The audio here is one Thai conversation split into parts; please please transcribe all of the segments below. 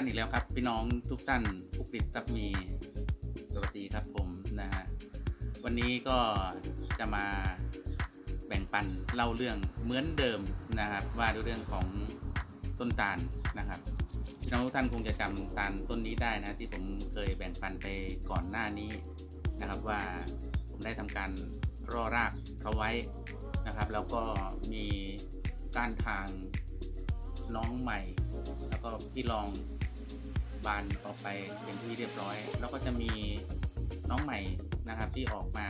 กันอีกแล้วครับ พี่น้องทุกท่านผู้ปิดซับมีสวัสดีครับผมนะฮะวันนี้ก็จะมาแบ่งปันเล่าเรื่องเหมือนเดิมนะครับ ว่าด้วยเรื่องของต้นตาลนะครับพี่น้องทุกท่านคงจะจำตาลต้นนี้ได้นะที่ผมเคยแบ่งปันไปก่อนหน้านี้นะครับว่าผมได้ทำการร่อรากเขาไว้นะครับ แล้วก็มีกานทางน้องใหม่ แล้วก็พี่ลอง บานออกไปเป็นที่เรียบร้อย แล้วก็จะมีน้องใหม่นะครับที่ออกมา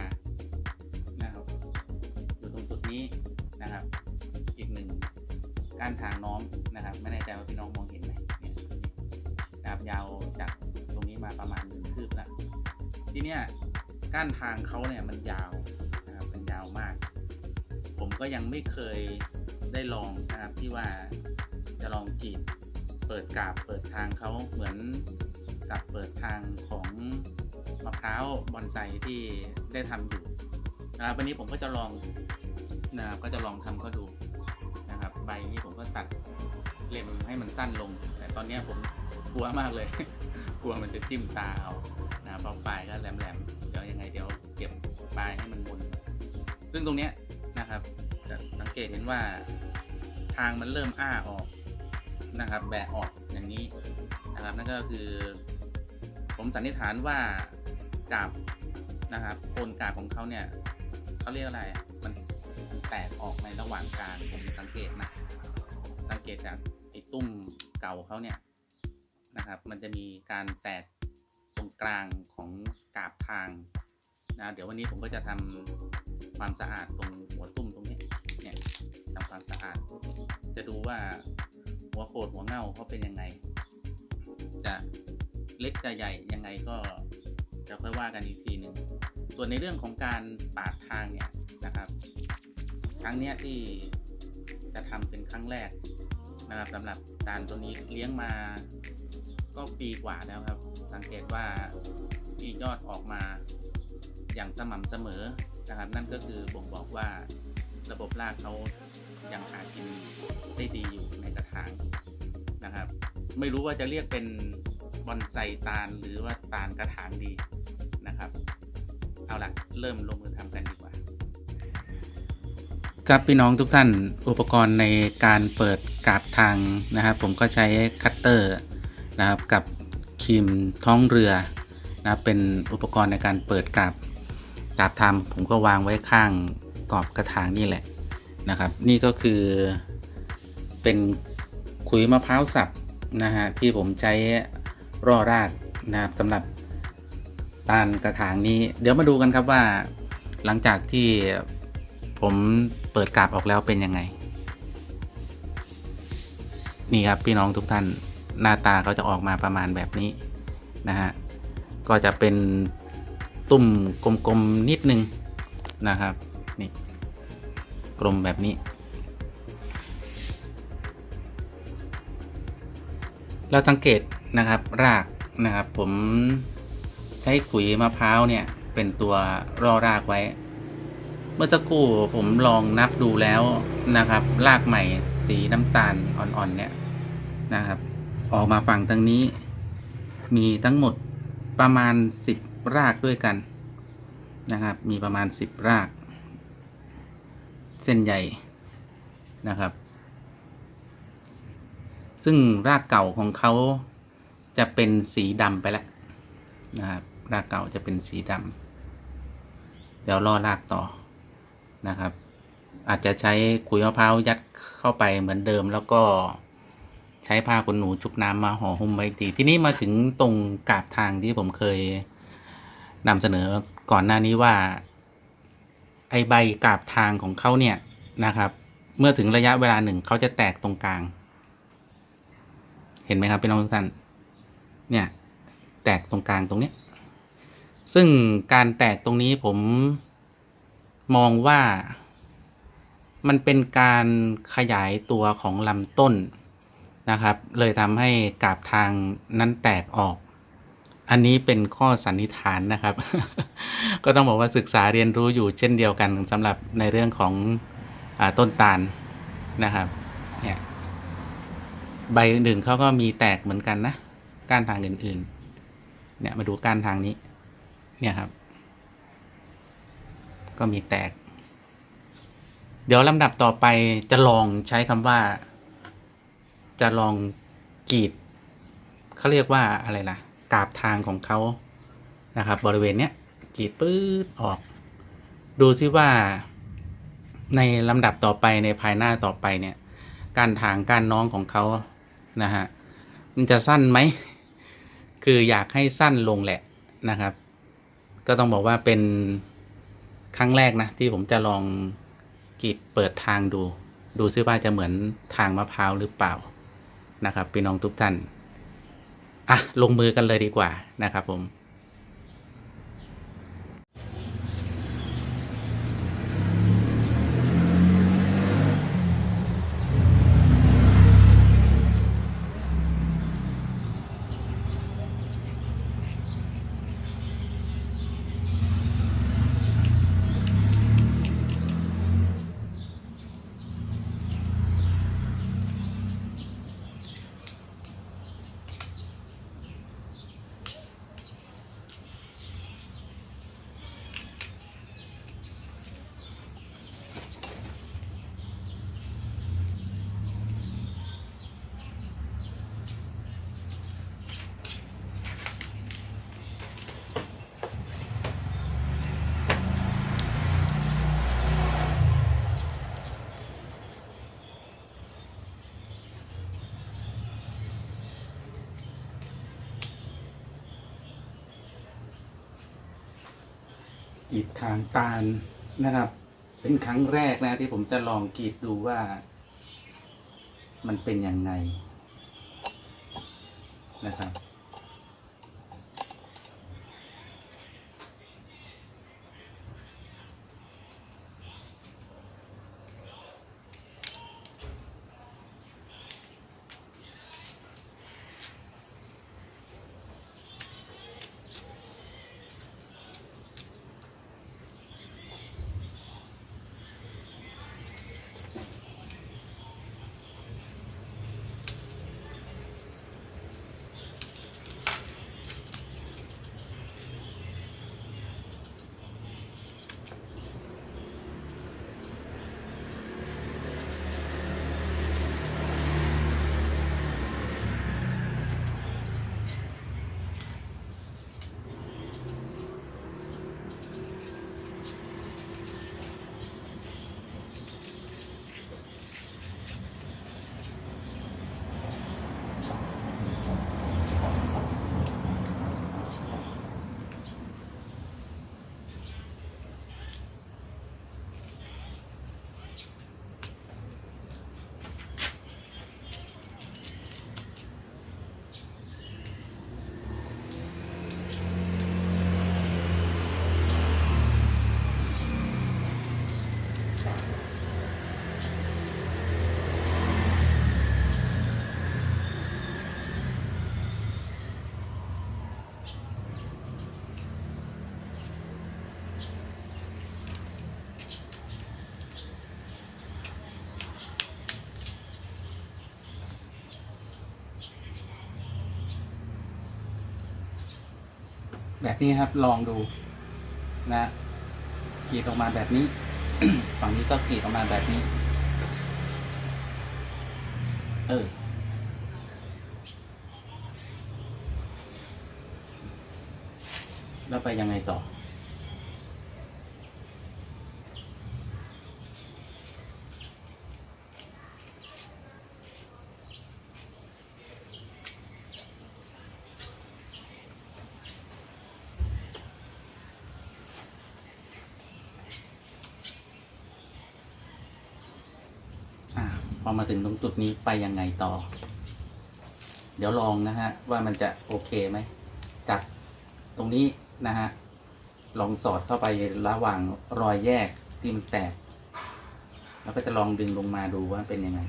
นะครับอยู่ตรงจุดนี้นะครับ อีกหนึ่งก้านทางน้องนะครับ ไม่แน่ใจว่าพี่น้องมองเห็นไหมเนี่ยนะครับยาวจากตรงนี้มาประมาณหนึ่งคืบแล้วทีเนี้ยก้านทางเขาเนี่ยมันยาวนะครับมันยาวมาก ผมก็ยังไม่เคยได้ลองนะครับที่ว่าจะลองกรีด เปิดกาบเปิดทางเขาเหมือนกับเปิดทางของมะพร้าวบอนไซที่ได้ทำอยู่นะครับวันนี้ผมก็จะลองนะครับก็จะลองทำเขาดูนะครับ ใบนี้ผมก็ตัดเล็มให้มันสั้นลง แต่ตอนนี้ผมกลัวมากเลย กลัวมันจะจิ้มตาเอานะครับเพราปลายก็แหลมๆเดี๋ยวยังไงเดี๋ยวเก็บปลายให้มันมนซึ่งตรงเนี้ยนะครับจะสังเกตเห็นว่าทางมันเริ่มอ้าออก นะครับ แบะออกอย่างนี้นะครับ นั่นก็คือ ผมสันนิษฐานว่ากาบนะครับโคนกาบของเขาเนี่ยเขาเรียกอะไรมันแตกออกในระหว่างการผมสังเกตนะสังเกตจากไอ้ตุ้มเก่าเขาเนี่ยนะครับ มันจะมีการแตกตรงกลางของกาบทางนะเดี๋ยววันนี้ผมก็จะทำความสะอาดตรงหัวตุ้มตรงนี้เนี่ยทำความสะอาด จะดูว่า หัวโขดหัวเง่าเขาเป็นยังไง จะเล็กจะใหญ่ยังไงก็จะค่อยว่ากันอีกทีหนึ่งส่วนในเรื่องของการปาดทางเนี่ยนะครับครั้งเนี้ยที่จะทำเป็นครั้งแรกนะครับสำหรับการตัวนี้เลี้ยงมาก็ปีกว่าแล้วครับ สังเกตว่ามียอดออกมาอย่างสม่ำเสมอนะครับ นั่นก็คือบ่งบอกว่าระบบรากเขายังหากินได้ดีอยู่างนะครับ ไม่รู้ว่าจะเรียกเป็นบอนไซตาลหรือว่าตาลกระถางดีนะครับ เอาละเริ่มลงมือทำกันดีกว่า ครับพี่น้องทุกท่านอุปกรณ์ในการเปิดกาบทางนะครับ ผมก็ใช้คัตเตอร์นะครับกับครีมท้องเรือนะเป็นอุปกรณ์ในการเปิดกาบกาบทำผมก็วางไว้ข้างกรอบกระถางนี่แหละนะครับ นี่ก็คือเป็น ขุยมะพร้าวสับนะฮะที่ผมใช้ร่อรากนะครับสำหรับตาลกระถางนี้ เดี๋ยวมาดูกันครับว่า หลังจากที่ผมเปิดกาบออกแล้วเป็นยังไง นี่ครับพี่น้องทุกท่านหน้าตาเขาจะออกมาประมาณแบบนี้นะฮะก็จะเป็นตุ่มกลมๆนิดนึงนะครับนี่กลมแบบนี้ เราสังเกตนะครับรากนะครับ ผมใช้ขุยมะพร้าวเนี่ย เป็นตัวรอรากไว้ เมื่อสักครู่ผมลองนับดูแล้วนะครับ รากใหม่สีน้ำตาลอ่อนๆเนี่ยนะครับ ออกมาฝั่งทางนี้ มีทั้งหมดประมาณสิบรากด้วยกันนะครับ มีประมาณสิบราก เส้นใหญ่นะครับ ซึ่งรากเก่าของเขาจะเป็นสีดำไปแล้วนะครับรากเก่าจะเป็นสีดำเดี๋ยวรอรากต่อนะครับ อาจจะใช้ขุยมะพร้าวยัดเข้าไปเหมือนเดิมแล้วก็ใช้ผ้าขนหนูชุบน้ำมาห่อหุ้มไว้อีกทีที่นี้มาถึงตรงกาบทางที่ผมเคยนำเสนอก่อนหน้านี้ว่า ไอใบกาบทางของเขาเนี่ยนะครับ เมื่อถึงระยะเวลาหนึ่งเขาจะแตกตรงกลาง เห็นไหมครับพี่น้องทุกท่านเนี่ยแตกตรงกลางตรงเนี้ยซึ่งการแตกตรงนี้ผมมองว่ามันเป็นการขยายตัวของลำต้นนะครับ เลยทำให้กาบทางนั้นแตกออก อันนี้เป็นข้อสันนิษฐานนะครับ ก็ต้องบอกว่าศึกษาเรียนรู้อยู่เช่นเดียวกันสำหรับในเรื่องของอต้นตาลนะครับ ใบอื่นๆเขาก็มีแตกเหมือนกันนะก้านทางอื่นๆ เนี่ยมาดูก้านทางนี้ เนี่ยครับ ก็มีแตก เดี๋ยวลำดับต่อไปจะลองใช้คำว่า จะลองกรีดเขาเรียกว่าอะไรล่ะ กาบทางของเขานะครับ บริเวณเนี้ยกรีดปื๊ดออก ดูซิว่าในลำดับต่อไปในภายหน้าต่อไปเนี่ยการถางการน้องของเขา นะฮะมันจะสั้นไหม คืออยากให้สั้นลงแหละนะครับ ก็ต้องบอกว่าเป็นครั้งแรกนะ ที่ผมจะลองกีดเปิดทางดู ดูซิว่าจะเหมือนทางมะพร้าวหรือเปล่านะครับพี่น้องทุกท่าน อะ ลงมือกันเลยดีกว่านะครับผม กรีดทางตาลนะครับ เป็นครั้งแรกนะที่ผมจะลองกรีดดูว่า มันเป็นยังไงนะครับ แบบนี้ครับ ลองดูนะกรีดออกมาแบบนี้ ฝั่งนี้ก็กรีดออกมาแบบนี้ เออ แล้วไปยังไงต่อ มาถึงตรงจุดนี้ไปยังไงต่อ เดี๋ยวลองนะฮะ ว่ามันจะโอเคไหม จากตรงนี้นะฮะ ลองสอดเข้าไประหว่างรอยแยกที่มันแตก แล้วก็จะลองดึงลงมาดูว่าเป็นยังไง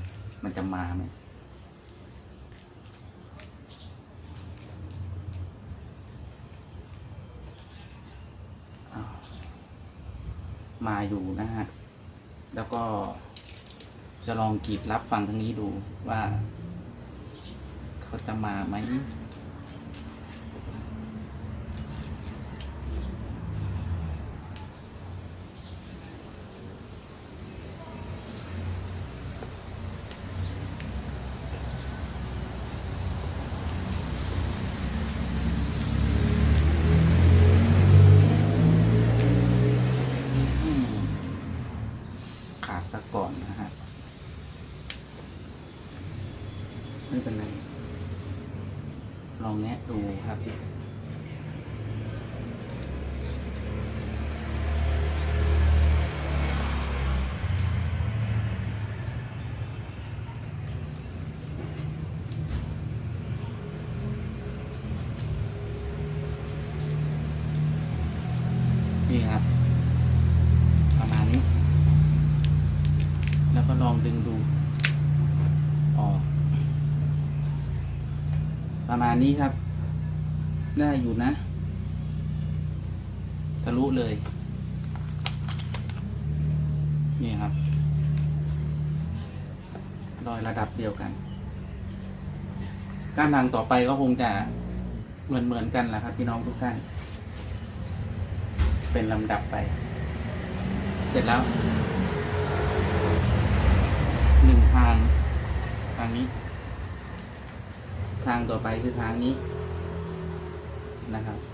มันจะมาไหมมาอยู่นะฮะ แล้วก็ จะลองกีดรับฟังทางนี้ดูว่า เขาจะมาไหม มาณนี้ครับ ได้อยู่นะ ทะลุเลย นี่ครับ รอยระดับเดียวกัน การทางต่อไปก็คงจะเหมือนเหมือนๆกันแหละครับพี่น้องทุกท่าน เป็นลำดับไป เสร็จแล้วหนึ่งทางทางนี้ ทางต่อไปคือทางนี้นะครับ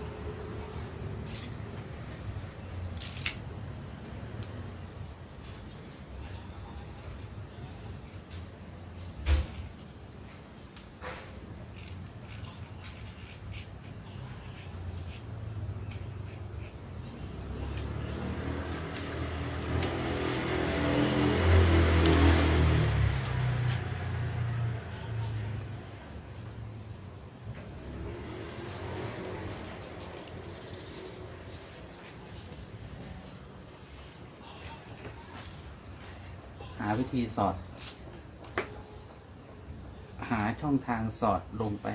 าวิธีสอด หาช่องทางสอดลงไป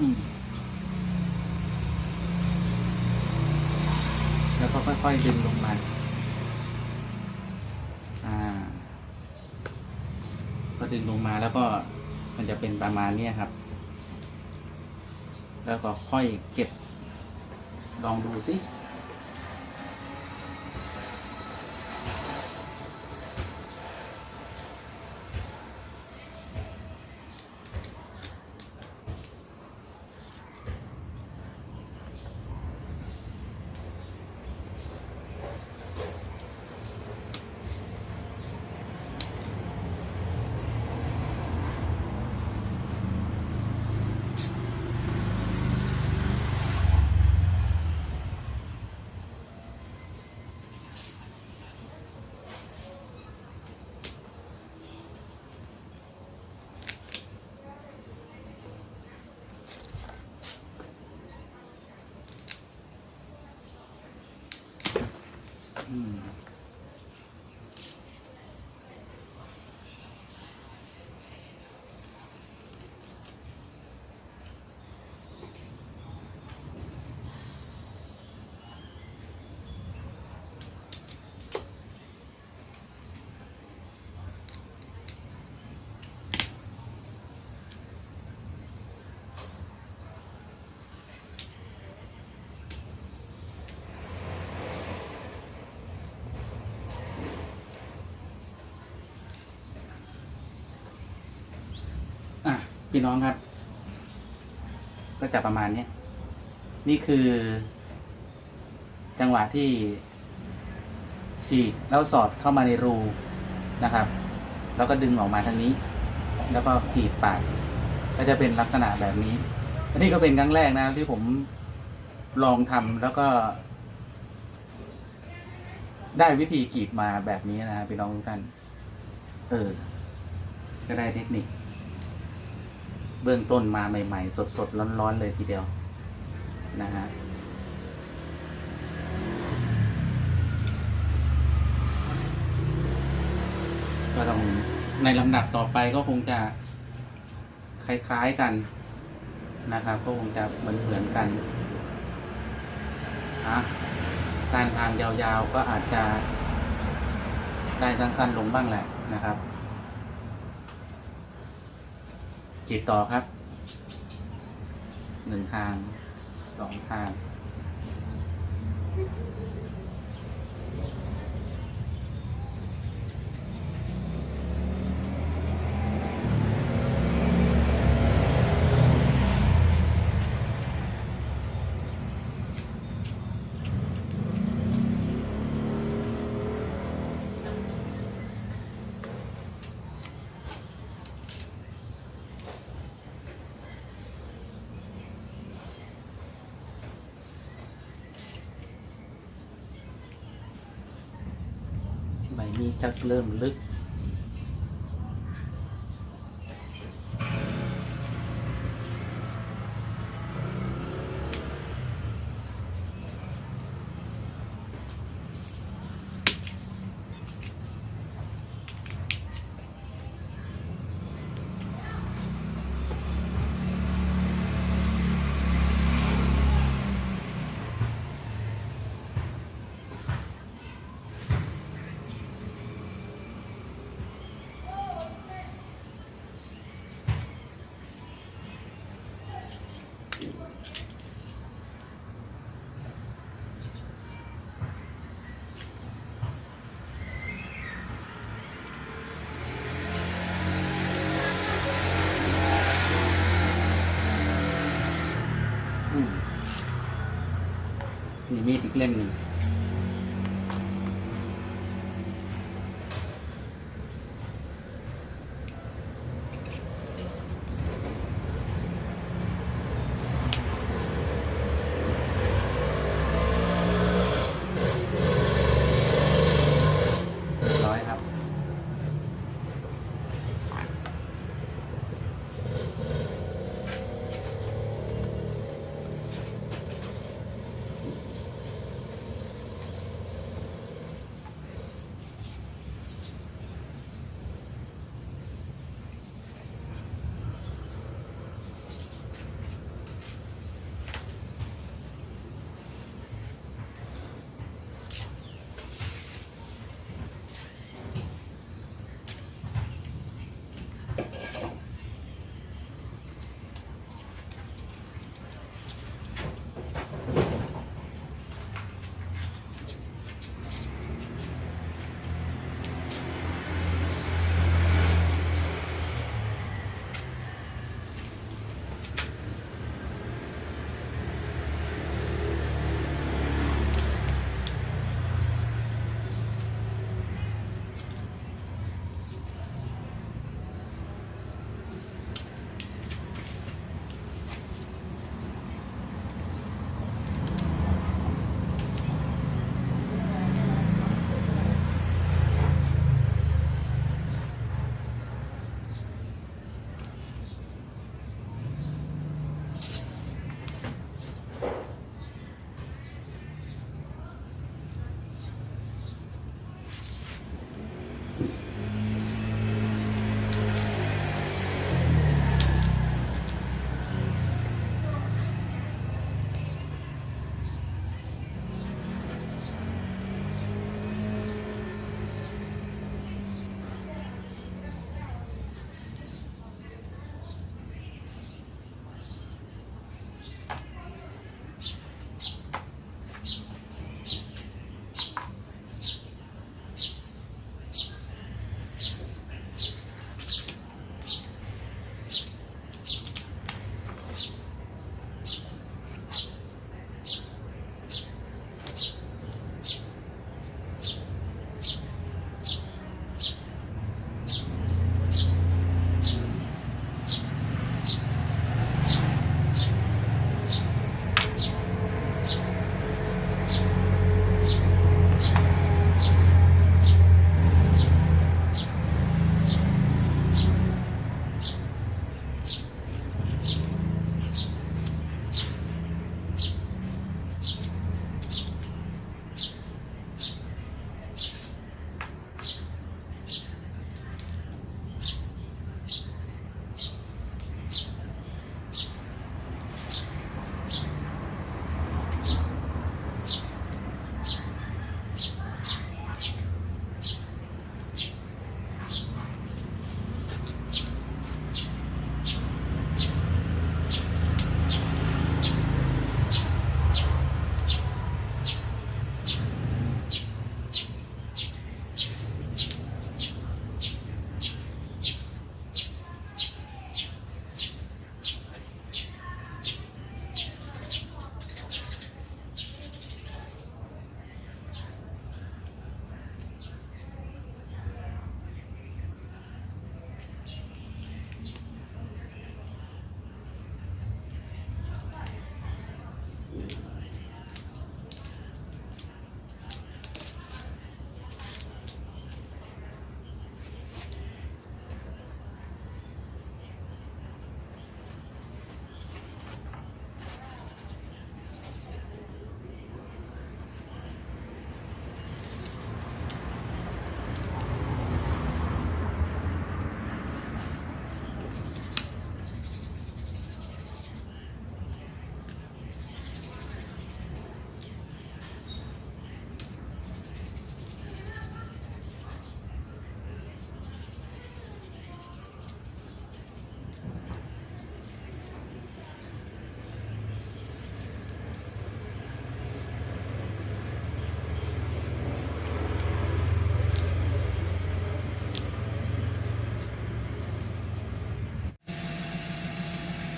อืม แล้วก็ค่อยๆดึงลงมา อ่า ก็ดึงลงมาแล้วก็มันจะเประมาณเนี้ยครับ แล้วก็ค่อยเก็บลองดูสิ อื พี่น้องครับ ก็จะประมาณนี้นี่คือ จังหวะที่ฉีกแล้วสอดเข้ามาในรูนะครับ แล้วก็ดึงออกมาทางนี้ แล้วก็กรีดปาก ก็จะเป็นลักษณะแบบนี้อันนี้ก็เป็นครั้งแรกนะที่ผมลองทำแล้วก็ ได้วิธีกรีดมาแบบนี้นะครับพี่น้องทุกท่านเออ ก็ได้เทคนิค เบื้องต้นมาใหม่ๆ สดๆ ร้อนๆ เลยทีเดียว นะฮะก็ต้องในลำดับต่อไปก็คงจะ คล้ายๆกันนะครับ ก็คงจะเหมือนเหมือนๆกันอะการทางยาวๆก็อาจจะได้สั้นๆลงบ้างแหละนะครับ จีบต่อครับ หนึ่งทาง สองทาง จักเริ่มลึก มีมีดอีกเล่มหนึ่ง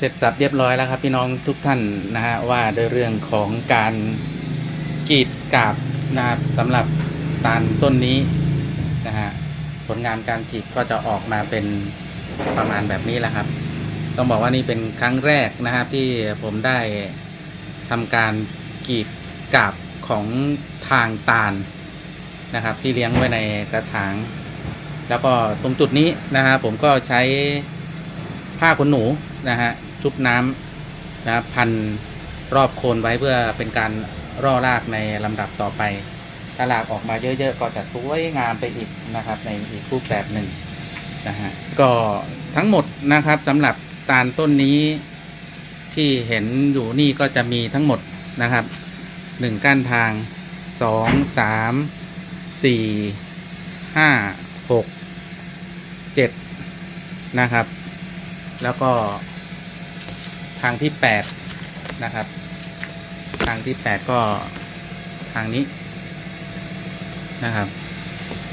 เสร็จสับเรียบร้อยแล้วครับพี่น้องทุกท่านนะฮะว่าด้วยเรื่องของการกรีดกาบนะครับสำหรับตาลต้นนี้นะฮะผลงานการกรีดก็จะออกมาเป็นประมาณแบบนี้แหละครับ ต้องบอกว่านี่เป็นครั้งแรกนะครับที่ผมได้ทำการกรีดกาบของทางตาลนะครับ ที่เลี้ยงไว้ในกระถาง แล้วก็ตรงจุดนี้นะฮะผมก็ใช้ผ้าขนหนูนะฮะ ชุบน้ำนะครับพันรอบโคนไว้เพื่อเป็นการร่อรากในลำดับต่อไป ถ้ารากออกมาเยอะๆ ก็จะสวยงามไปอีกนะครับ ในอีกรูปแบบหนึ่งนะฮะก็ทั้งหมดนะครับสำหรับตาลต้นนี้ที่เห็นอยู่นี่ก็จะมีทั้งหมดนะครับหนึ่งก้านทางสองสามสี่ห้าหกเจ็ดนะครับ แล้วก็ ทางที่แปดนะครับ ทางที่แปดก็ทางนี้นะครับ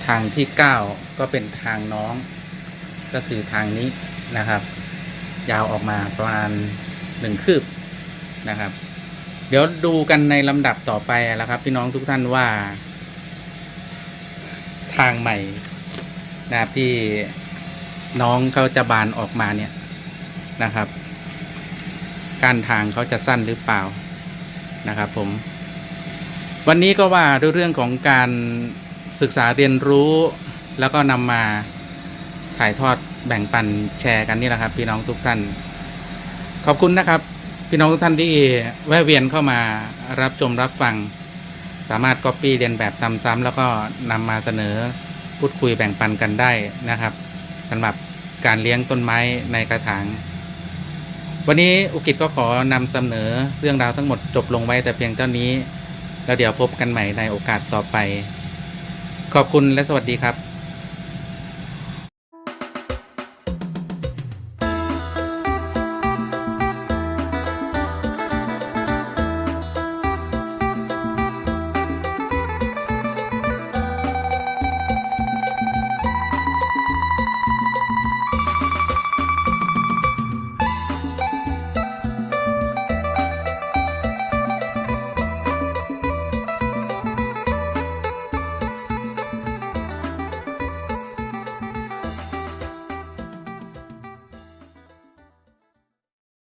ทางที่เก้าก็เป็นทางน้องก็คือทางนี้นะครับ ยาวออกมาประมาณหนึ่งคืบนะครับ เดี๋ยวดูกันในลำดับต่อไปแล้วครับพี่น้องทุกท่านว่า ทางใหม่นะครับที่น้องเขาจะบานออกมาเนี่ยนะครับ การทางเขาจะสั้นหรือเปล่านะครับผม วันนี้ก็ว่าด้วยเรื่องของการศึกษาเรียนรู้แล้วก็นำมาถ่ายทอดแบ่งปันแชร์กันนี่แหละครับ พี่น้องทุกท่าน ขอบคุณนะครับ พี่น้องทุกท่านที่แวะเวียนเข้ามารับชมรับฟัง สามารถก๊อปปี้เรียนแบบทำซ้ำแล้วก็นำมาเสนอพูดคุยแบ่งปันกันได้นะครับสำหรับการเลี้ยงต้นไม้ในกระถาง วันนี้อุกิจก็ขอนำเสนอเรื่องราวทั้งหมดจบลงไว้แต่เพียงเท่านี้ แล้วเดี๋ยวพบกันใหม่ในโอกาสต่อไป ขอบคุณและสวัสดีครับ